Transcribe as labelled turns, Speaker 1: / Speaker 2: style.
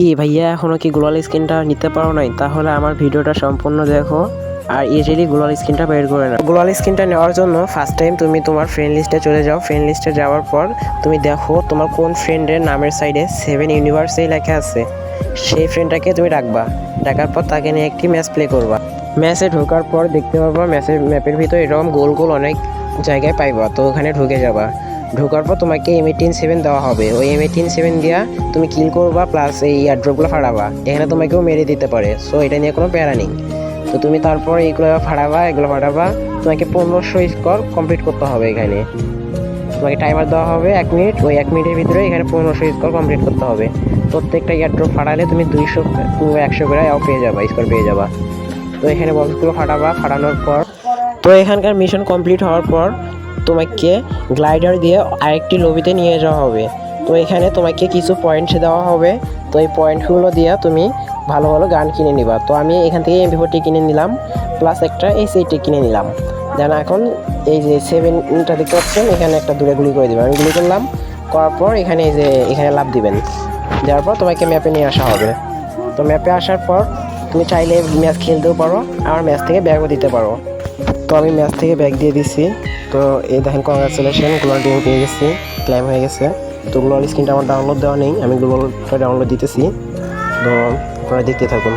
Speaker 1: কি ভাইয়া, এখনও কি গ্লোবাল স্ক্রিনটা নিতে পারো নাই? তাহলে আমার ভিডিওটা সম্পূর্ণ দেখো। আর ইজিলি গ্লোবাল স্ক্রিনটা বের করে নাও। গ্লোবাল স্ক্রিনটা নেওয়ার জন্য ফার্স্ট টাইম তুমি তোমার ফ্রেন্ড লিস্টে চলে যাও। ফ্রেন্ড লিস্টে যাওয়ার পর তুমি দেখো তোমার কোন ফ্রেন্ডের নামের সাইডে সেভেন ইউনিভার্সেই লেখা আছে। সেই ফ্রেন্ডটাকে তুমি রাখবা ডাকার পর তাকে নিয়ে একটি ম্যাচ প্লে করবা। ম্যাচে ঢোকার পর দেখতে পাবা ম্যাচের ম্যাপের ভিতরে এরকম গোল গোল অনেক জায়গায় পাইবা। তো ওখানে ঢুকে যাবা। ঢোকার পর তোমাকে এম এইটিন সেভেন দেওয়া হবে। ওই এম এইটিন সেভেন দিয়া তুমি কিল করবা প্লাস এই এয়ারড্রপগুলো ফাড়াবা। এখানে তোমাকেও মেরে দিতে পারে। সো এটা নিয়ে কোনো প্যারা নেই। তো তুমি তারপর এইগুলো ফাড়াবা, এগুলো ফাড়াবা। তোমাকে পনেরোশো স্কোর কমপ্লিট করতে হবে এখানে। তোমাকে টাইমার দেওয়া হবে এক মিনিট ওই এক মিনিটের ভিতরে এখানে পনেরোশো স্কোর কমপ্লিট করতে হবে। প্রত্যেকটা এয়ারড্রপ ফাড়ালে তুমি দুইশো কিংবা একশো করে পেয়ে যাবা স্কোর পেয়ে যাবা। তো এখানে বক্সগুলো ফাটাবা ফাটানোর পর তো এখানকার মিশন কমপ্লিট হওয়ার পর তোমাকে গ্লাইডার দিয়ে আরেকটি লবিতে নিয়ে যাওয়া হবে। তো এখানে তোমাকে কিছু পয়েন্ট দেওয়া হবে। তো এই পয়েন্টগুলো দিয়ে তুমি ভালো ভালো গান কিনে নিবা। তো আমি এখান থেকে এমপি ফোরটি কিনে নিলাম প্লাস একটা এই এইটি কিনে নিলাম। যেন এখন এই যে সেভেনটা দেখতে পাচ্ছেন, এখানে একটা দূরে গুলি করে দেবেন আমি গুলি করলাম, করার পর এখানে এই যে এখানে লাভ দিবেন। যাওয়ার পর তোমাকে ম্যাপে নিয়ে আসা হবে। তো ম্যাপে আসার পর তুমি চাইলে ম্যাচ খেলতেও পারো আমার ম্যাচ থেকে ব্যাগও দিতে পারো। তো আমি ম্যাচ থেকে ব্যাগ দিয়ে দিছি। তো এই দেখেন কংগ্রাচুলেশন গ্লোবাল টিম পেয়ে গেছি ক্লাইম হয়ে গেছে। তো গ্লোবাল স্ক্রিনটা আমার ডাউনলোড দেওয়া নেই, আমি গ্লোবালটা ডাউনলোড দিতেছি। তো আপনারা দেখতে থাকুন।